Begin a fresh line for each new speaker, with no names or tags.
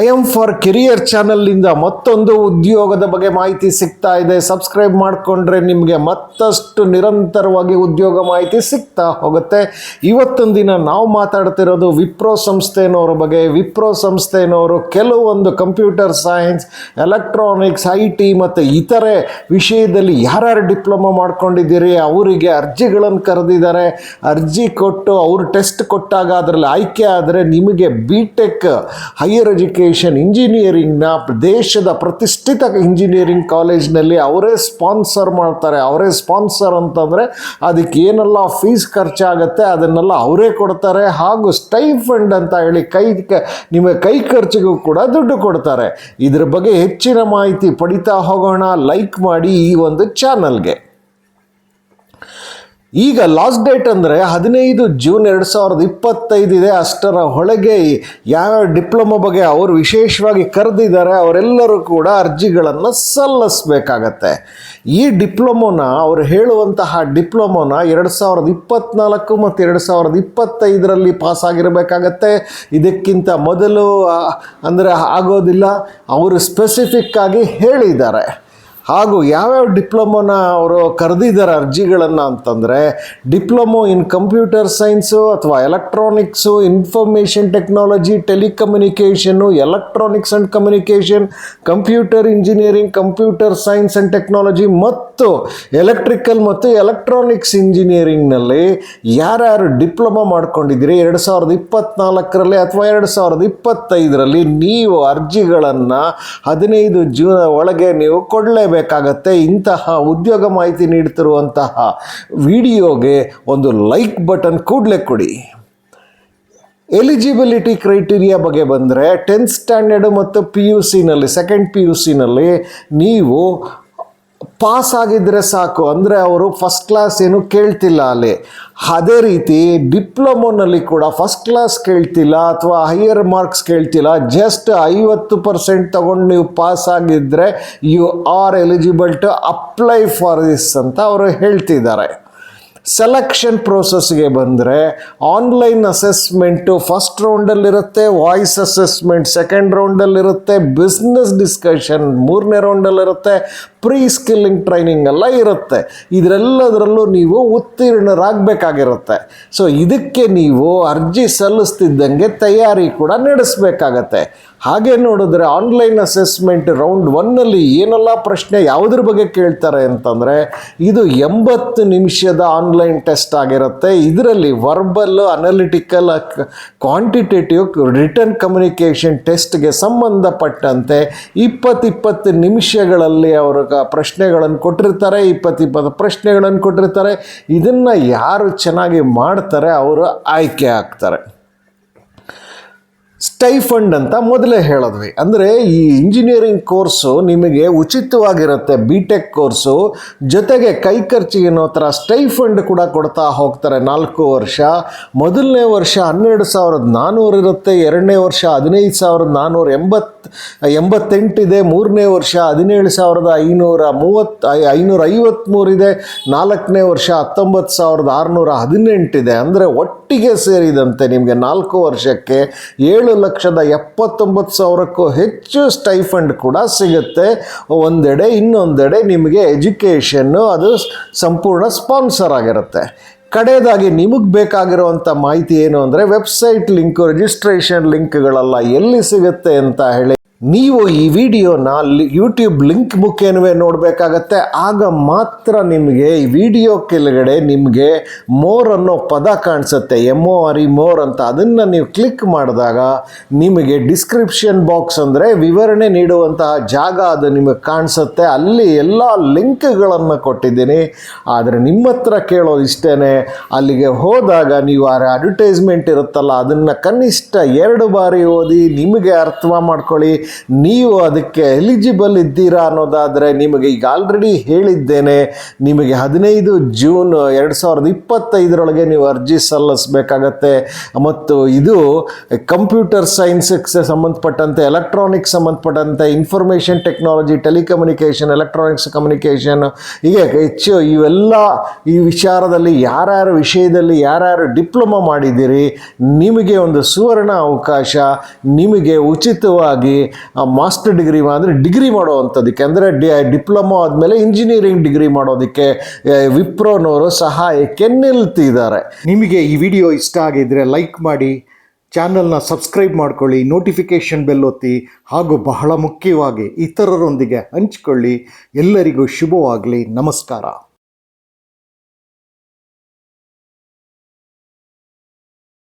I M for career ಚಾನಲ್ನಿಂದ ಮತ್ತೊಂದು ಉದ್ಯೋಗದ ಬಗ್ಗೆ ಮಾಹಿತಿ ಸಿಗ್ತಾ ಇದೆ. ಸಬ್ಸ್ಕ್ರೈಬ್ ಮಾಡಿಕೊಂಡ್ರೆ ನಿಮಗೆ ಮತ್ತಷ್ಟು ನಿರಂತರವಾಗಿ ಉದ್ಯೋಗ ಮಾಹಿತಿ ಸಿಗ್ತಾ ಹೋಗುತ್ತೆ. ಇವತ್ತೊಂದು ದಿನ ನಾವು ಮಾತಾಡ್ತಿರೋದು ವಿಪ್ರೋ ಸಂಸ್ಥೆನವ್ರ ಬಗ್ಗೆ. ವಿಪ್ರೋ ಸಂಸ್ಥೆನವರು ಕೆಲವೊಂದು computer science, electronics I T ಮತ್ತು ಇತರೆ ವಿಷಯದಲ್ಲಿ ಯಾರ್ಯಾರು ಡಿಪ್ಲೊಮಾ ಮಾಡ್ಕೊಂಡಿದ್ದೀರಿ, ಅವರಿಗೆ ಅರ್ಜಿಗಳನ್ನು ಕರೆದಿದ್ದಾರೆ. ಅರ್ಜಿ ಕೊಟ್ಟು ಅವರು ಟೆಸ್ಟ್ ಕೊಟ್ಟಾಗ ಅದರಲ್ಲಿ ಆಯ್ಕೆ ಆದರೆ ನಿಮಗೆ ಬಿ ಟೆಕ್ ಹೈಯರ್ ಇಂಜಿನಿಯರಿಂಗ್ನ ದೇಶದ ಪ್ರತಿಷ್ಠಿತ ಇಂಜಿನಿಯರಿಂಗ್ ಕಾಲೇಜ್ನಲ್ಲಿ ಅವರೇ ಸ್ಪಾನ್ಸರ್ ಮಾಡ್ತಾರೆ. ಅವರೇ ಸ್ಪಾನ್ಸರ್ ಅಂತಂದರೆ ಅದಕ್ಕೆ ಏನೆಲ್ಲ ಫೀಸ್ ಖರ್ಚಾಗುತ್ತೆ ಅದನ್ನೆಲ್ಲ ಅವರೇ ಕೊಡ್ತಾರೆ. ಹಾಗೂ ಸ್ಟೈಫಂಡ್ ಅಂತ ಹೇಳಿ ಕೈ ನಿಮಗೆ ಕೈ ಖರ್ಚಿಗೂ ಕೂಡ ದುಡ್ಡು ಕೊಡ್ತಾರೆ. ಇದ್ರ ಬಗ್ಗೆ ಹೆಚ್ಚಿನ ಮಾಹಿತಿ ಪಡಿತಾ ಹೋಗೋಣ. ಲೈಕ್ ಮಾಡಿ ಈ ಒಂದು ಚಾನಲ್ಗೆ ಈಗ ಲಾಸ್ಟ್ ಡೇಟ್ ಅಂದರೆ ಹದಿನೈದು ಜೂನ್ ಎರಡು ಸಾವಿರದ ಇಪ್ಪತ್ತೈದು ಇದೆ ಅಷ್ಟರ ಒಳಗೆ ಯಾವ್ಯಾವ ಡಿಪ್ಲೊಮಾ ಬಗ್ಗೆ ಅವರು ವಿಶೇಷವಾಗಿ ಕರೆದಿದ್ದಾರೆ, ಅವರೆಲ್ಲರೂ ಕೂಡ ಅರ್ಜಿಗಳನ್ನು ಸಲ್ಲಿಸಬೇಕಾಗತ್ತೆ. ಈ ಡಿಪ್ಲೊಮೋನ ಅವರು ಹೇಳುವಂತಹ ಡಿಪ್ಲೊಮೋನ ಎರಡು ಸಾವಿರದ ಇಪ್ಪತ್ನಾಲ್ಕು ಮತ್ತು ಎರಡು ಸಾವಿರದ ಇಪ್ಪತ್ತೈದರಲ್ಲಿ ಪಾಸ್ ಆಗಿರಬೇಕಾಗತ್ತೆ. ಇದಕ್ಕಿಂತ ಮೊದಲು ಅಂದರೆ ಆಗೋದಿಲ್ಲ. ಅವರು ಸ್ಪೆಸಿಫಿಕ್ಕಾಗಿ ಹೇಳಿದ್ದಾರೆ. ಹಾಗೂ ಯಾವ್ಯಾವ ಡಿಪ್ಲೊಮೋನ ಅವರು ಕರೆದಿದ್ದಾರೆ ಅರ್ಜಿಗಳನ್ನು ಅಂತಂದರೆ ಡಿಪ್ಲೊಮೊ ಇನ್ ಕಂಪ್ಯೂಟರ್ ಸೈನ್ಸು ಅಥವಾ electronics, information technology, ಟೆಲಿಕಮ್ಯುನಿಕೇಷನ್ನು, electronics and communication, computer engineering, computer science and technology ಮತ್ತು ಎಲೆಕ್ಟ್ರಿಕಲ್ ಮತ್ತು ಎಲೆಕ್ಟ್ರಾನಿಕ್ಸ್ ಇಂಜಿನಿಯರಿಂಗ್ನಲ್ಲಿ ಯಾರ್ಯಾರು ಡಿಪ್ಲೊಮಾ ಮಾಡ್ಕೊಂಡಿದ್ದೀರಿ? ಎರಡು ಸಾವಿರದ ಇಪ್ಪತ್ತ್ನಾಲ್ಕರಲ್ಲಿ ಅಥವಾ ಎರಡು ಸಾವಿರದ ಇಪ್ಪತ್ತೈದರಲ್ಲಿ ನೀವು ಅರ್ಜಿಗಳನ್ನು ಹದಿನೈದು ಜೂನ್ ಒಳಗೆ ನೀವು ಕೊಡಲೇಬೇಕಾಗತ್ತೆ ಇಂತಹ ಉದ್ಯೋಗ ಮಾಹಿತಿ ನೀಡ್ತಿರುವಂತಹ ವಿಡಿಯೋಗೆ ಒಂದು ಲೈಕ್ ಬಟನ್ ಕೂಡಲೇ ಕೊಡಿ. ಎಲಿಜಿಬಿಲಿಟಿ ಕ್ರೈಟೀರಿಯಾ ಬಗ್ಗೆ ಬಂದರೆ ಟೆಂತ್ ಸ್ಟ್ಯಾಂಡರ್ಡು ಮತ್ತು ಪಿ ಯು ಸಿನಲ್ಲಿ ಸೆಕೆಂಡ್ ಪಿ ಯು ಸಿನಲ್ಲಿ ನೀವು ಪಾಸ್ ಆಗಿದ್ದರೆ ಸಾಕು. ಅಂದರೆ ಅವರು ಫಸ್ಟ್ ಕ್ಲಾಸ್ ಏನು ಕೇಳ್ತಿಲ್ಲ ಅಲ್ಲಿ. ಅದೇ ರೀತಿ ಡಿಪ್ಲೊಮೋನಲ್ಲಿ ಕೂಡ ಫಸ್ಟ್ ಕ್ಲಾಸ್ ಕೇಳ್ತಿಲ್ಲ ಅಥವಾ ಹೈಯರ್ ಮಾರ್ಕ್ಸ್ ಕೇಳ್ತಿಲ್ಲ. ಜಸ್ಟ್ ಐವತ್ತು ಪರ್ಸೆಂಟ್ ತಗೊಂಡು ನೀವು ಪಾಸ್ ಆಗಿದ್ದರೆ you are eligible to apply for this ಅಂತ ಅವರು ಹೇಳ್ತಿದ್ದಾರೆ. ಸೆಲೆಕ್ಷನ್ ಪ್ರೋಸೆಸ್ಗೆ ಬಂದರೆ ಆನ್ಲೈನ್ ಅಸೆಸ್ಮೆಂಟು ಫಸ್ಟ್ ರೌಂಡಲ್ಲಿರುತ್ತೆ ವಾಯ್ಸ್ ಅಸೆಸ್ಮೆಂಟ್ ಸೆಕೆಂಡ್ ರೌಂಡಲ್ಲಿರುತ್ತೆ ಬಿಸ್ನೆಸ್ ಡಿಸ್ಕಷನ್ ಮೂರನೇ ರೌಂಡಲ್ಲಿರುತ್ತೆ ಪ್ರೀ ಸ್ಕಿಲ್ಲಿಂಗ್ ಟ್ರೈನಿಂಗ್ ಎಲ್ಲ ಇರುತ್ತೆ. ಇದರೆಲ್ಲದರಲ್ಲೂ ನೀವು ಉತ್ತೀರ್ಣರಾಗಬೇಕಾಗಿರುತ್ತೆ. ಸೊ ಇದಕ್ಕೆ ನೀವು ಅರ್ಜಿ ಸಲ್ಲಿಸ್ತಿದ್ದಂಗೆ ತಯಾರಿ ಕೂಡ ನಡೆಸಬೇಕಾಗತ್ತೆ. ಹಾಗೆ ನೋಡಿದ್ರೆ ಆನ್ಲೈನ್ ಅಸೆಸ್ಮೆಂಟ್ ರೌಂಡ್ ಒನ್ನಲ್ಲಿ ಏನೆಲ್ಲ ಪ್ರಶ್ನೆ ಯಾವುದ್ರ ಬಗ್ಗೆ ಕೇಳ್ತಾರೆ ಅಂತಂದರೆ, ಇದು ಎಂಬತ್ತು ನಿಮಿಷದ ಆನ್ಲೈನ್ ಟೆಸ್ಟ್ ಆಗಿರುತ್ತೆ. ಇದರಲ್ಲಿ verbal analytical quantitative return communication ಟೆಸ್ಟ್ಗೆ ಸಂಬಂಧಪಟ್ಟಂತೆ ಇಪ್ಪತ್ತಿಪ್ಪತ್ತು ನಿಮಿಷಗಳಲ್ಲಿ ಅವರು ಪ್ರಶ್ನೆಗಳನ್ನು ಕೊಟ್ಟಿರ್ತಾರೆ ಇಪ್ಪತ್ತಿಪ್ಪತ್ತು ಪ್ರಶ್ನೆಗಳನ್ನು ಕೊಟ್ಟಿರ್ತಾರೆ. ಇದನ್ನು ಯಾರು ಚೆನ್ನಾಗಿ ಮಾಡ್ತಾರೆ ಅವರು ಆಯ್ಕೆ ಆಗ್ತಾರೆ. ಸ್ಟೈಫಂಡ್ ಅಂತ ಮೊದಲೇ ಹೇಳಿದ್ವಿ. ಅಂದರೆ ಈ ಇಂಜಿನಿಯರಿಂಗ್ ಕೋರ್ಸು ನಿಮಗೆ ಉಚಿತವಾಗಿರುತ್ತೆ ಬಿ ಟೆಕ್ ಕೋರ್ಸು. ಜೊತೆಗೆ ಕೈ ಖರ್ಚಿಗೆ ಏನೋ ಥರ ಸ್ಟೈಫಂಡ್ ಕೂಡ ಕೊಡ್ತಾ ಹೋಗ್ತಾರೆ ನಾಲ್ಕು ವರ್ಷ. ಮೊದಲನೇ ವರ್ಷ ಹನ್ನೆರಡು ಸಾವಿರದ ನಾನ್ನೂರು ಇರುತ್ತೆ, ಎರಡನೇ ವರ್ಷ ಹದಿನೈದು ಸಾವಿರದ ನಾನ್ನೂರ ಎಂಬತ್ತು ಎಂಬತ್ತೆಂಟಿದೆ ಮೂರನೇ ವರ್ಷ ಹದಿನೇಳು ಸಾವಿರದ ಐನೂರ ಮೂವತ್ತು ಐನೂರ ಐವತ್ತ್ಮೂರಿದೆ ನಾಲ್ಕನೇ ವರ್ಷ ಹತ್ತೊಂಬತ್ತು ಸಾವಿರದ ಆರುನೂರ ಹದಿನೆಂಟಿದೆ ಅಂದರೆ ಒಟ್ಟಿಗೆ ಸೇರಿದಂತೆ ನಿಮಗೆ ನಾಲ್ಕು ವರ್ಷಕ್ಕೆ ಏಳು ಲಕ್ಷದ ಎಪ್ಪತ್ತೊಂಬತ್ತು ಸಾವಿರಕ್ಕೂ ಹೆಚ್ಚು ಸ್ಟೈಫಂಡ್ ಕೂಡ ಸಿಗುತ್ತೆ. ಒಂದೆಡೆ, ಇನ್ನೊಂದೆಡೆ ನಿಮಗೆ ಎಜುಕೇಷನ್ನು ಅದು ಸಂಪೂರ್ಣ ಸ್ಪಾನ್ಸರ್ ಆಗಿರುತ್ತೆ. ಕಡೆಯದಾಗಿ ನಿಮಗೆ ಬೇಕಾಗಿರುವಂಥ ಮಾಹಿತಿ ಏನು ಅಂದರೆ ವೆಬ್ಸೈಟ್ ಲಿಂಕು ರಿಜಿಸ್ಟ್ರೇಷನ್ ಲಿಂಕ್ಗಳೆಲ್ಲ ಎಲ್ಲಿ ಸಿಗುತ್ತೆ ಅಂತ ಹೇಳಿ. ನೀವು ಈ ವಿಡಿಯೋನ ಯೂಟ್ಯೂಬ್ ಲಿಂಕ್ ಮುಖೇನವೇ ನೋಡಬೇಕಾಗತ್ತೆ. ಆಗ ಮಾತ್ರ ನಿಮಗೆ ಈ ವಿಡಿಯೋ ಕೆಳಗಡೆ ನಿಮಗೆ ಮೋರ್ ಅನ್ನೋ ಪದ ಕಾಣಿಸುತ್ತೆ. M O R E more ಅಂತ. ಅದನ್ನು ನೀವು ಕ್ಲಿಕ್ ಮಾಡಿದಾಗ ನಿಮಗೆ ಡಿಸ್ಕ್ರಿಪ್ಷನ್ ಬಾಕ್ಸ್ ಅಂದರೆ ವಿವರಣೆ ನೀಡುವಂತಹ ಜಾಗ ಅದು ನಿಮಗೆ ಕಾಣಿಸುತ್ತೆ. ಅಲ್ಲಿ ಎಲ್ಲ ಲಿಂಕ್ಗಳನ್ನು ಕೊಟ್ಟಿದ್ದೀನಿ. ಆದರೆ ನಿಮ್ಮ ಹತ್ರ ಕೇಳೋದು ಇಷ್ಟೇ ಅಲ್ಲಿಗೆ ಹೋದಾಗ ನೀವು ಆ ಅಡ್ವರ್ಟೈಸ್ಮೆಂಟ್ ಇರುತ್ತಲ್ಲ, ಅದನ್ನು ಕನಿಷ್ಠ ಎರಡು ಬಾರಿ ಓದಿ ನಿಮಗೆ ಅರ್ಥ ಮಾಡ್ಕೊಳ್ಳಿ. ನೀವು ಅದಕ್ಕೆ ಎಲಿಜಿಬಲ್ ಇದ್ದೀರಾ ಅನ್ನೋದಾದರೆ ನಿಮಗೆ ಈಗ ಆಲ್ರೆಡಿ ಹೇಳಿದ್ದೇನೆ, ನಿಮಗೆ ಹದಿನೈದು ಜೂನ್ ಎರಡು ಸಾವಿರದ ಇಪ್ಪತ್ತೈದರೊಳಗೆ ನೀವು ಅರ್ಜಿ ಸಲ್ಲಿಸಬೇಕಾಗತ್ತೆ. ಮತ್ತು ಇದು ಕಂಪ್ಯೂಟರ್ ಸೈನ್ಸ್ಗೆ ಸಂಬಂಧಪಟ್ಟಂತೆ ಎಲೆಕ್ಟ್ರಾನಿಕ್ಸ್ ಸಂಬಂಧಪಟ್ಟಂತೆ information technology telecommunication electronics communication ಹೀಗೆ ಹೆಚ್ಚು ಇವೆಲ್ಲ ಈ ವಿಚಾರದಲ್ಲಿ ಯಾರ್ಯಾರ ವಿಷಯದಲ್ಲಿ ಯಾರ್ಯಾರು ಡಿಪ್ಲೊಮಾ ಮಾಡಿದ್ದೀರಿ, ನಿಮಗೆ ಒಂದು ಸುವರ್ಣ ಅವಕಾಶ, ನಿಮಗೆ ಉಚಿತವಾಗಿ ಮಾಸ್ಟರ್ ಡಿಗ್ರಿ ಅಂದರೆ ಡಿಗ್ರಿ ಮಾಡುವಂಥದ್ದಕ್ಕೆ, ಅಂದರೆ ಡಿ ಡಿಪ್ಲೊಮೊ ಆದಮೇಲೆ ಇಂಜಿನಿಯರಿಂಗ್ ಡಿಗ್ರಿ ಮಾಡೋದಕ್ಕೆ ವಿಪ್ರೋನವರು ಸಹಾಯಕ್ಕೆ ನಿಲ್ತಿದ್ದಾರೆ.
ನಿಮಗೆ ಈ ವಿಡಿಯೋ ಇಷ್ಟ ಆಗಿದ್ದರೆ ಲೈಕ್ ಮಾಡಿ, ಚಾನಲ್ನ ಸಬ್ಸ್ಕ್ರೈಬ್ ಮಾಡ್ಕೊಳ್ಳಿ ನೋಟಿಫಿಕೇಷನ್ ಬೆಲ್ ಒತ್ತಿ, ಹಾಗೂ ಬಹಳ ಮುಖ್ಯವಾಗಿ ಇತರರೊಂದಿಗೆ ಹಂಚಿಕೊಳ್ಳಿ. ಎಲ್ಲರಿಗೂ ಶುಭವಾಗಲಿ, ನಮಸ್ಕಾರ.